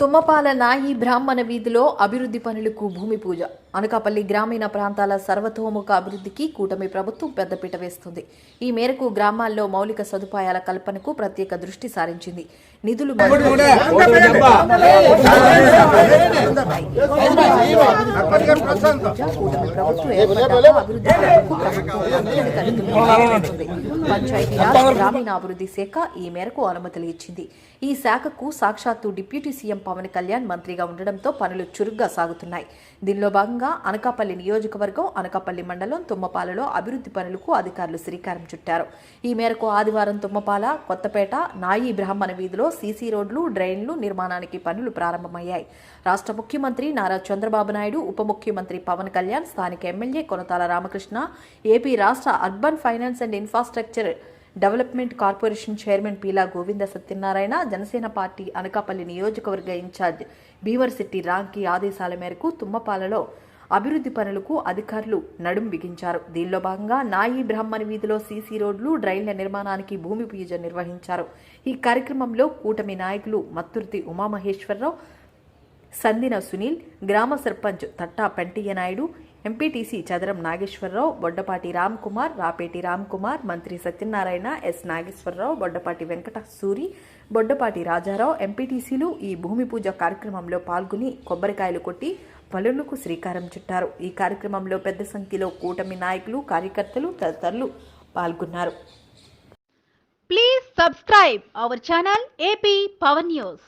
తుమ్మపాల నాయి బ్రాహ్మణ వీధిలో అభివృద్ధి పనులకు భూమి పూజ. అనకాపల్లి గ్రామీణ ప్రాంతాల సర్వతోముఖ అభివృద్ధికి కూటమి ప్రభుత్వం పెద్దపీట వేస్తుంది. ఈ మేరకు గ్రామాల్లో మౌలిక సదుపాయాల కల్పనకు ప్రత్యేక దృష్టి సారించింది. నిధులు. పంచాయతీరాజ్ గ్రామీణాభివృద్ధి శాఖ ఈ మేరకు అనుమతులు ఇచ్చింది. ఈ శాఖకు సాక్షాత్తు డిప్యూటీ సీఎం పవన్ కళ్యాణ్ మంత్రిగా ఉండడంతో పనులు చురుగ్గా సాగుతున్నాయి. దీనిలో భాగంగా అనకాపల్లి నియోజకవర్గం అనకాపల్లి మండలం తుమ్మపాలలో అభివృద్ధి పనులకు అధికారులు శ్రీకారం చుట్టారు. ఈ మేరకు ఆదివారం తుమ్మపాల కొత్తపేట నాయి బ్రాహ్మణ వీధిలో సీసీ రోడ్లు డ్రైన్లు నిర్మాణానికి పనులు ప్రారంభమయ్యాయి. రాష్ట్ర ముఖ్యమంత్రి నారా చంద్రబాబు నాయుడు ఉప ముఖ్యమంత్రి పవన్ కళ్యాణ్ స్థానిక ఎమ్మెల్యే కొనతాల రామకృష్ణ ఏపీ రాష్ట్ర urban finance and infrastructure development corporation chairman Peela Govinda Satyanarayana Janasena party Anakapalli నియోజకవర్గ ఇన్ఛార్జ్ భీమర్శెట్టి రాంకి ఆదేశాల మేరకు తుమ్మపాలలో అభివృద్ధి పనులకు అధికారులు నడుం బిగించారు. దీనిలో భాగంగా నాయి బ్రహ్మణ వీధిలో సీసీ రోడ్లు డ్రైన్ల నిర్మాణానికి భూమి పూజ నిర్వహించారు. ఈ కార్యక్రమంలో కూటమి నాయకులు మత్తుర్తి ఉమామహేశ్వరరావు సందిన సునీల్ గ్రామ సర్పంచ్ తట్టా పెంటయ్య నాయుడు ఎంపీటీసీ చదరం నాగేశ్వరరావు బొడ్డపాటి రామ్ కుమార్ రాపేటి రామ్ కుమార్ మంత్రి సత్యనారాయణ ఎస్ నాగేశ్వరరావు బొడ్డపాటి వెంకట సూరి బొడ్డపాటి రాజారావు ఎంపీటీసీలు ఈ భూమి పూజ కార్యక్రమంలో పాల్గొని కొబ్బరికాయలు కొట్టి పలులకు శ్రీకారం చుట్టారు. ఈ కార్యక్రమంలో పెద్ద సంఖ్యలో కూటమి నాయకులు కార్యకర్తలు తదితరులు పాల్గొన్నారు. Please subscribe our channel AP Pawan news